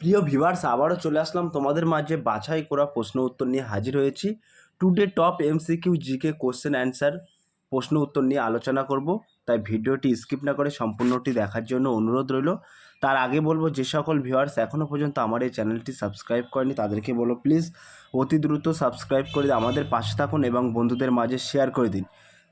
প্রিয় ভিভার্স আবারও চলে আসলাম তোমাদের মাঝে বাছাই করা প্রশ্ন উত্তর নিয়ে হাজির হয়েছি। Today top MCQ GK question answer প্রশ্ন উত্তর নিয়ে আলোচনা করব। তাই ভিডিওটি স্কিপ না করে সম্পূর্ণটি দেখার জন্য অনুরোধ রইল। তার আগে বলব, যে সকল ভিউয়ার্স এখনও পর্যন্ত আমার এই চ্যানেলটি সাবস্ক্রাইব করেনি, তাদেরকে বলো প্লিজ অতি দ্রুত সাবস্ক্রাইব করে আমাদের পাশে থাকুন এবং বন্ধুদের মাঝে শেয়ার করে দিন।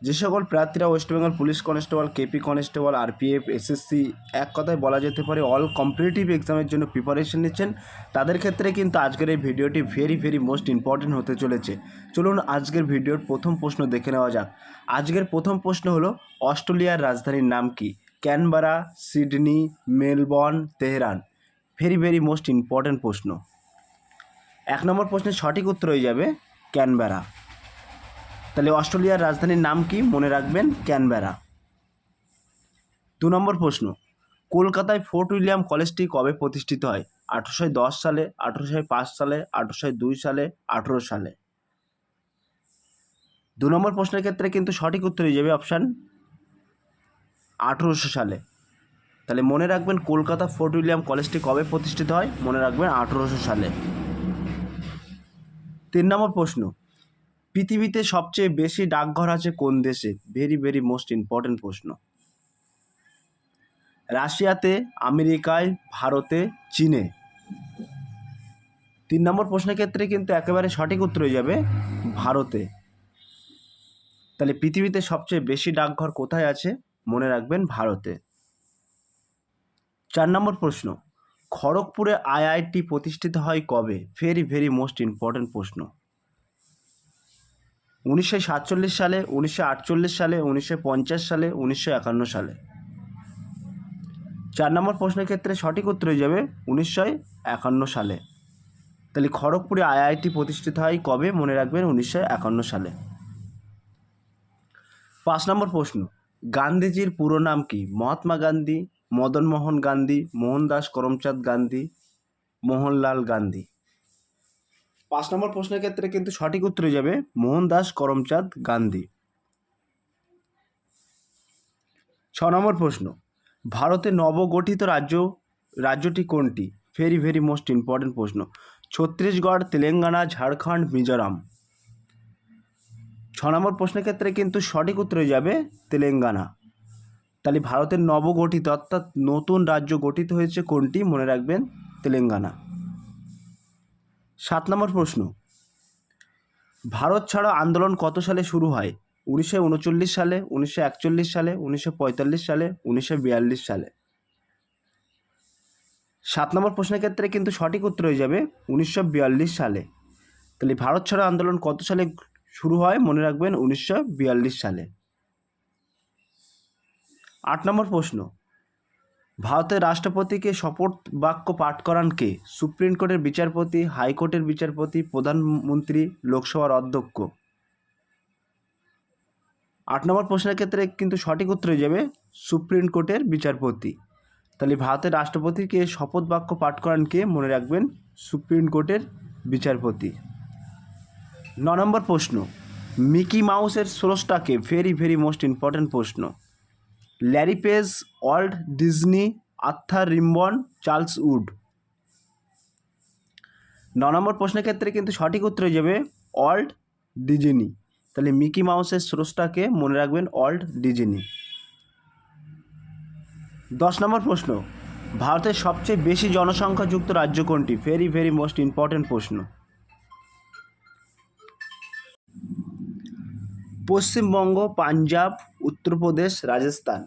যে সকল প্রার্থীরা West Bengal police constable, KP constable, RPF, SSC এক কথায় বলা যেতে পারে অল কম্পিটিটিভ এক্সামের জন্য প্রিপারেশন নিচ্ছেন। তাদের ক্ষেত্রে কিন্তু আজকের এই ভিডিওটি ভেরি ভেরি মোস্ট ইম্পর্টেন্ট হতে চলেছে। চলুন আজকের ভিডিওর প্রথম প্রশ্ন দেখে নেওয়া যাক। আজকের প্রথম প্রশ্ন হলো, অস্ট্রেলিয়ার রাজধানীর নাম কি? Canberra, Sydney, Melbourne, Tehran. Very very most important প্রশ্ন। এক নম্বর প্রশ্নের সঠিক উত্তর হয়ে যাবে, ক্যানবেরা। তাহলে অস্ট্রেলিয়ার রাজধানীর নাম কি? মনে রাখবেন, ক্যানবেরা। দু নম্বর প্রশ্ন, কলকাতায় ফোর্ট উইলিয়াম কলেজটি কবে প্রতিষ্ঠিত হয়? আঠেরোশো দশ সালে, আঠেরোশো পাঁচ সালে, আঠেরোশো দুই সালে, আঠেরো সালে। দু নম্বর প্রশ্নের ক্ষেত্রে কিন্তু সঠিক উত্তর হয়ে যাবে অপশান আঠেরোশো সালে। তাহলে মনে রাখবেন, কলকাতা ফোর্ট উইলিয়াম কলেজটি কবে প্রতিষ্ঠিত হয়? মনে রাখবেন, আঠেরোশো সালে। তিন নম্বর প্রশ্ন পৃথিবীতে সবচেয়ে বেশি ডাকঘর আছে কোন দেশে? ভেরি ভেরি মোস্ট ইম্পর্টেন্ট প্রশ্ন। রাশিয়াতে, আমেরিকায়, ভারতে, চীনে। তিন নম্বর প্রশ্নের ক্ষেত্রে কিন্তু একেবারে সঠিক উত্তর হয়ে যাবে ভারতে। তাহলে পৃথিবীতে সবচেয়ে বেশি ডাকঘর কোথায় আছে? মনে রাখবেন ভারতে। চার নম্বর প্রশ্ন, খড়গপুরে আইআইটি প্রতিষ্ঠিত হয় কবে? ভেরি ভেরি মোস্ট ইম্পর্টেন্ট প্রশ্ন। উনিশশো সাতচল্লিশ সালে, উনিশশো আটচল্লিশ সালে, উনিশশো পঞ্চাশ সালে, উনিশশো একান্ন সালে। চার নম্বর প্রশ্নের ক্ষেত্রে সঠিক উত্তর হয়ে যাবে উনিশশো একান্ন সালে। তাহলে খড়গপুরে আইআইটি প্রতিষ্ঠিত হয় কবে? মনে রাখবেন উনিশশো একান্ন সালে। পাঁচ নম্বর প্রশ্ন, গান্ধীজির পুরো নাম কি? মহাত্মা গান্ধী, মদনমোহন গান্ধী, মোহনদাস করমচাঁদ গান্ধী, মোহনলাল গান্ধী। পাঁচ নম্বর প্রশ্নের ক্ষেত্রে কিন্তু সঠিক উত্তরে যাবে মোহনদাস করমচাঁদ গান্ধী। ছ নম্বর প্রশ্ন, ভারতে নবগঠিত রাজ্য, রাজ্যটি কোনটি? ভেরি ভেরি মোস্ট ইম্পর্টেন্ট প্রশ্ন। ছত্তিশগড়, তেলেঙ্গানা, ঝাড়খণ্ড, মিজোরাম। ছ নম্বর প্রশ্নের ক্ষেত্রে কিন্তু সঠিক উত্তর যাবে তেলেঙ্গানা। তাহলে ভারতের নবগঠিত অর্থাৎ নতুন রাজ্য গঠিত হয়েছে কোনটি? মনে রাখবেন, তেলেঙ্গানা। সাত নম্বর প্রশ্ন। ভারত ছাড়ো আন্দোলন কত সালে শুরু হয়? উনিশশো উনচল্লিশ সালে, উনিশশো একচল্লিশ সালে, উনিশশো পঁয়তাল্লিশ সালে, উনিশশো বিয়াল্লিশ সালে। সাত নম্বর প্রশ্নের ক্ষেত্রে কিন্তু সঠিক উত্তর হয়ে যাবে উনিশশো বিয়াল্লিশ সালে। তাহলে ভারত ছাড়ো আন্দোলন কত সালে শুরু হয় মনে রাখবেন? উনিশশো বিয়াল্লিশ সালে। আট নম্বর প্রশ্ন ভারতের রাষ্ট্রপতিকে শপথ বাক্য পাঠ করান কে? সুপ্রিম কোর্টের বিচারপতি, হাইকোর্টের বিচারপতি, প্রধানমন্ত্রী, লোকসভার অধ্যক্ষ। আট নম্বর প্রশ্নের ক্ষেত্রে কিন্তু সঠিক উত্তর হয়ে যাবে সুপ্রিম কোর্টের বিচারপতি। তাহলে ভারতের রাষ্ট্রপতিকে শপথ বাক্য পাঠ করান কে? মনে রাখবেন সুপ্রিম কোর্টের বিচারপতি। ন নম্বর প্রশ্ন, মিকি মাউসের স্রষ্টাকে ভেরি ভেরি মোস্ট ইম্পর্ট্যান্ট প্রশ্ন। Larry Page Walt Disney Arthur রিম্বন Charles would ন নম্বর প্রশ্নের ক্ষেত্রে কিন্তু সঠিক উত্তর হয়ে যাবে ওয়ার্ল্ড ডিজনি তাহলে মিকি মাউসের স্রষ্টাকে মনে রাখবেন ওয়ার্ল্ড ডিজনি দশ নম্বর প্রশ্ন, ভারতের সবচেয়ে বেশি জনসংখ্যাযুক্ত রাজ্য কোনটি? ভেরি ভেরি মোস্ট ইম্পর্ট্যান্ট প্রশ্ন। পশ্চিমবঙ্গ, পাঞ্জাব, উত্তরপ্রদেশ, রাজস্থান।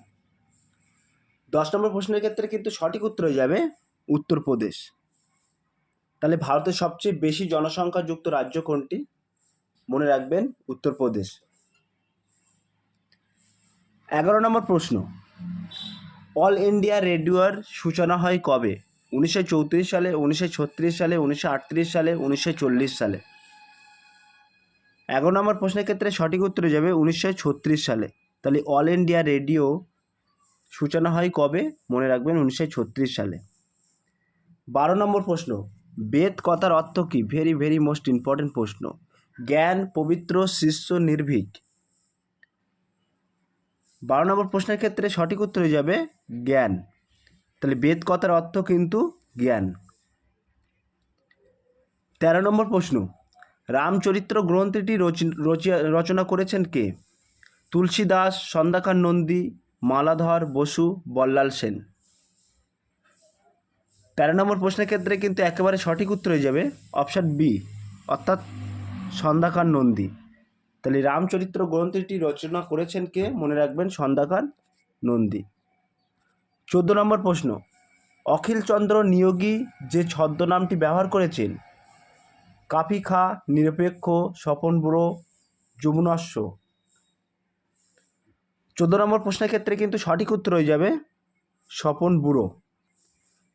দশ নম্বর প্রশ্নের ক্ষেত্রে কিন্তু সঠিক উত্তর হয়ে যাবে উত্তরপ্রদেশ। তাহলে ভারতের সবচেয়ে বেশি জনসংখ্যাযুক্ত রাজ্য কোনটি? মনে রাখবেন উত্তরপ্রদেশ। এগারো নম্বর প্রশ্ন, অল ইন্ডিয়া রেডিওর সূচনা হয় কবে? উনিশশো চৌত্রিশ সালে, উনিশশো ছত্রিশ সালে, উনিশশো আটত্রিশ সালে, উনিশশো চল্লিশ সালে। এগারো নম্বর প্রশ্নের ক্ষেত্রে সঠিক উত্তর যাবে উনিশশো ছত্রিশ সালে। তাহলে অল ইন্ডিয়া রেডিও সূচনা হয় কবে? মনে রাখবেন উনিশশো ছত্রিশ সালে। বারো নম্বর প্রশ্ন, বেদ কথার অর্থ কী? ভেরি ভেরি মোস্ট ইম্পর্টেন্ট প্রশ্ন। জ্ঞান, পবিত্র, শিষ্য, নির্ভীক। বারো নম্বর প্রশ্নের ক্ষেত্রে সঠিক উত্তর হয়ে যাবে জ্ঞান। তাহলে বেদ কথার অর্থ কিন্তু জ্ঞান। তেরো নম্বর প্রশ্ন রামচরিত্র গ্রন্থটি রচি- রচি- রচনা করেছেন কে? তুলসী দাস সন্দাকার নন্দী, মালাধর বসু, বল্লাল সেন। তেরো নম্বর প্রশ্নের ক্ষেত্রে কিন্তু একেবারে সঠিক উত্তর হয়ে যাবে অপশান বি, অর্থাৎ সন্দাকার নন্দী। তাহলে রামচরিত্র গ্রন্থটি রচনা করেছেন কে? মনে রাখবেন সন্দাকার নন্দী। চোদ্দ নম্বর প্রশ্ন, অখিলচন্দ্র নিয়োগী যে ছদ্মনামটি ব্যবহার করেছেন কাফি খা নিরপেক্ষ, স্বপন বুড়ো, যমুনাস্য। চোদ্দ নম্বর প্রশ্নের ক্ষেত্রে কিন্তু সঠিক উত্তর হয়ে যাবে স্বপন বুড়ো।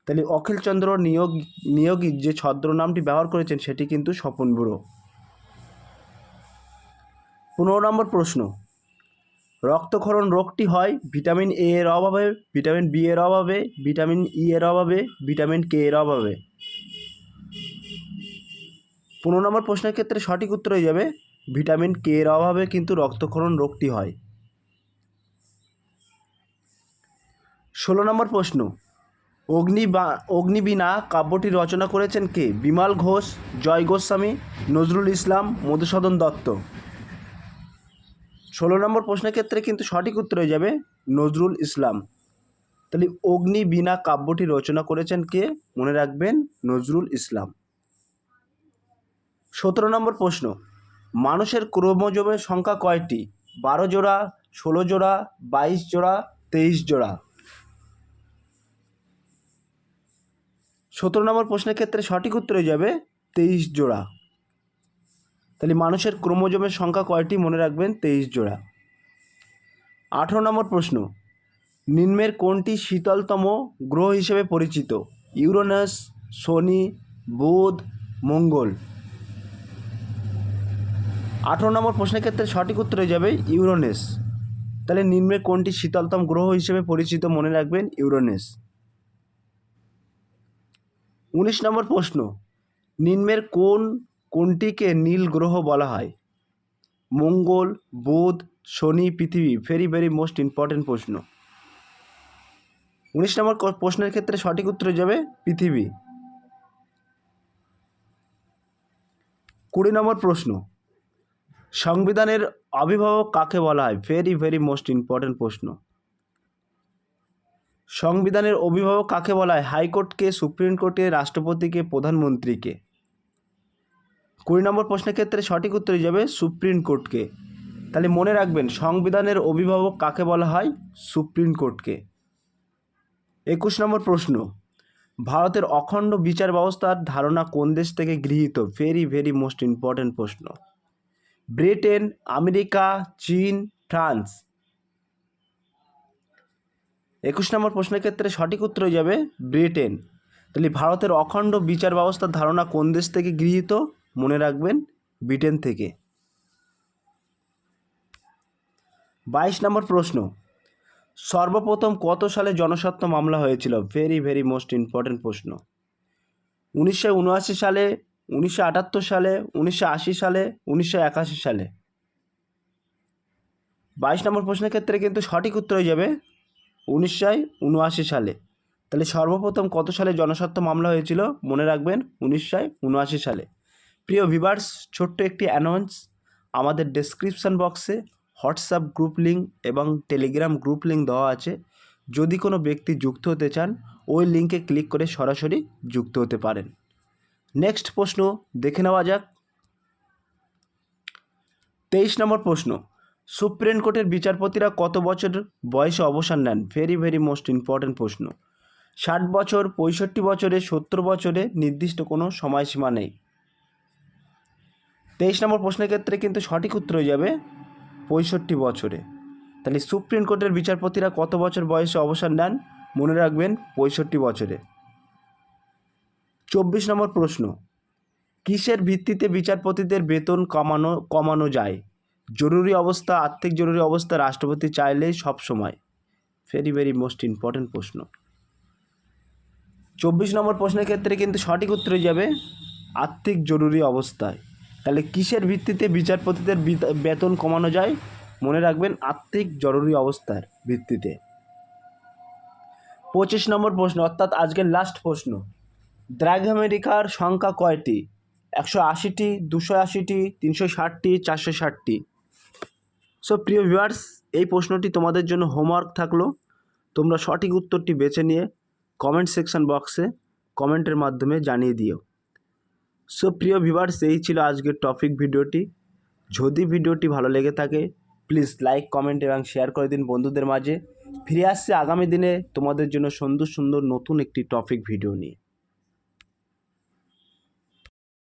তাহলে অখিলচন্দ্র নিয়োগ, নিয়োগী যে ছদ্মনামটি ব্যবহার করেছেন সেটি কিন্তু স্বপন বুড়ো। পনেরো নম্বর প্রশ্ন, রক্তক্ষরণ রোগটি হয় ভিটামিন এ এর অভাবে, ভিটামিন বি এর অভাবে, ভিটামিন ই এর অভাবে, ভিটামিন কে এর অভাবে। পনেরো নম্বর প্রশ্নের ক্ষেত্রে সঠিক উত্তর হয়ে যাবে, ভিটামিন কে এর অভাবে কিন্তু রক্তক্ষরণ রোগটি হয়। ষোলো নম্বর প্রশ্ন, অগ্নি বা অগ্নিবীণা কাব্যটি রচনা করেছেন কে? বিমল ঘোষ, জয় গোস্বামী, নজরুল ইসলাম, মধুসূদন দত্ত। ষোলো নম্বর প্রশ্নের ক্ষেত্রে কিন্তু সঠিক উত্তর হয়ে যাবে, নজরুল ইসলাম। তাহলে অগ্নিবীণা কাব্যটি রচনা করেছেন কে? মনে রাখবেন, নজরুল ইসলাম। সতেরো নম্বর প্রশ্ন, মানুষের ক্রোমোজোমের সংখ্যা কয়টি? বারো জোড়া, ষোলো জোড়া, বাইশ জোড়া, তেইশ জোড়া। সতেরো নম্বর প্রশ্নের ক্ষেত্রে সঠিক উত্তর হয়ে যাবে তেইশ জোড়া। তাহলে মানুষের ক্রোমোজোমের সংখ্যা কয়টি মনে রাখবেন? তেইশ জোড়া। আঠেরো নম্বর প্রশ্ন, নিম্নের কোনটি শীতলতম গ্রহ হিসেবে পরিচিত? ইউরোনাস, শনি, বুধ, মঙ্গল। আঠেরো নম্বর প্রশ্নের ক্ষেত্রে সঠিক উত্তর হয়ে যাবে ইউরোনেস। তাহলে নিম্নের কোনটি শীতলতম গ্রহ হিসেবে পরিচিত মনে রাখবেন? ইউরোনেস। উনিশ নম্বর প্রশ্ন, নিম্নের কোন কোনটিকে নীল গ্রহ বলা হয়? মঙ্গল, বুধ, শনি, পৃথিবী ভেরি ভেরি মোস্ট ইম্পর্টেন্ট প্রশ্ন। উনিশ নম্বর প্রশ্নের ক্ষেত্রে সঠিক উত্তর যাবে পৃথিবী। কুড়ি নম্বর প্রশ্ন সংবিধানের অভিভাবক কাকে বলা হয়? ভেরি ভেরি মোস্ট ইম্পর্টেন্ট প্রশ্ন। সংবিধানের অভিভাবক কাকে বলা হয়? হাইকোর্টকে সুপ্রিম কোর্টে রাষ্ট্রপতিকে, প্রধানমন্ত্রীকে। কুড়ি নম্বর প্রশ্নের ক্ষেত্রে সঠিক উত্তর যাবে সুপ্রিম কোর্টকে তাহলে মনে রাখবেন, সংবিধানের অভিভাবক কাকে বলা হয়? সুপ্রিম কোর্টকে একুশ নম্বর প্রশ্ন। ভারতের অখণ্ড বিচার ব্যবস্থার ধারণা কোন দেশ থেকে গৃহীত? ভেরি ভেরি মোস্ট ইম্পর্ট্যান্ট প্রশ্ন। ব্রিটেন, আমেরিকা, চীন, ফ্রান্স। একুশ নম্বর প্রশ্নের ক্ষেত্রে সঠিক উত্তর হয়ে যাবে ব্রিটেন। তাহলে ভারতের অখণ্ড বিচার ব্যবস্থার ধারণা কোন দেশ থেকে গৃহীত? মনে রাখবেন, ব্রিটেন থেকে। বাইশ নম্বর প্রশ্ন, সর্বপ্রথম কত সালে জনস্বার্থ মামলা হয়েছিল? ভেরি ভেরি মোস্ট ইম্পর্টেন্ট প্রশ্ন। উনিশশো উনআশি সালে উনিশশো আটাত্তর সালে, উনিশশো আশি সালে, উনিশশো একাশি সালে। বাইশ নম্বর প্রশ্নের ক্ষেত্রে কিন্তু সঠিক উত্তর হয়ে যাবে উনিশশো উনআশি সালে। তাহলে সর্বপ্রথম কত সালে জনস্বার্থ মামলা হয়েছিল? মনে রাখবেন, উনিশশো উনআশি সালে। প্রিয় ভিভার্স ছোট্ট একটি অ্যানাউন্স আমাদের ডেসক্রিপশন বক্সে হোয়াটসঅ্যাপ গ্রুপ লিঙ্ক এবং টেলিগ্রাম গ্রুপ লিঙ্ক দেওয়া আছে। যদি কোনো ব্যক্তি যুক্ত হতে চান, ওই লিঙ্কে ক্লিক করে সরাসরি যুক্ত হতে পারেন। নেক্সট প্রশ্ন দেখে নেওয়া যাক। তেইশ নম্বর প্রশ্ন, সুপ্রিম কোর্টের বিচারপতিরা কত বছর বয়সে অবসর নেন? ভেরি ভেরি মোস্ট ইম্পর্ট্যান্ট প্রশ্ন। ষাট বছর, পঁয়ষট্টি বছরে, সত্তর বছরে নির্দিষ্ট কোনো সময়সীমা নেই। তেইশ নম্বর প্রশ্নের ক্ষেত্রে কিন্তু সঠিক উত্তর হয়ে যাবে পঁয়ষট্টি বছরে। তাহলে সুপ্রিম কোর্টের বিচারপতিরা কত বছর বয়সে অবসর নেন? মনে রাখবেন, পঁয়ষট্টি বছরে। চব্বিশ নম্বর প্রশ্ন। কিসের ভিত্তিতে বিচারপতিদের বেতন কমানো কমানো যায়? জরুরি অবস্থা, আর্থিক জরুরি অবস্থা রাষ্ট্রপতি চাইলেই সব সময়। ভেরি ভেরি মোস্ট ইম্পর্ট্যান্ট প্রশ্ন। চব্বিশ নম্বর প্রশ্নের ক্ষেত্রে কিন্তু সঠিক উত্তর যাবে, আর্থিক জরুরি অবস্থায়। তাহলে কিসের ভিত্তিতে বিচারপতিদের বেতন কমানো যায়? মনে রাখবেন, আর্থিক জরুরি অবস্থার ভিত্তিতে। পঁচিশ নম্বর প্রশ্ন, অর্থাৎ আজকের লাস্ট প্রশ্ন। দ্রাঘ আমেরিকার সংখ্যা কয়টি? একশো আশিটি, দুশো আশিটি, তিনশো ষাটটি, চারশো ষাটটি। সো প্রিয় ভিউয়ার্স এই প্রশ্নটি তোমাদের জন্য হোমওয়ার্ক থাকল। তোমরা সঠিক উত্তরটি বেছে নিয়ে কমেন্ট সেকশন বক্সে কমেন্টের মাধ্যমে জানিয়ে দিও। সো প্রিয় ভিউয়ার্স এই ছিল আজকের টপিক ভিডিওটি। যদি ভিডিওটি ভালো লেগে থাকে প্লিজ লাইক কমেন্ট এবং শেয়ার করে দিন বন্ধুদের মাঝে। ফিরে আসছে আগামী দিনে তোমাদের জন্য সুন্দর সুন্দর নতুন একটি টপিক ভিডিও নিয়ে।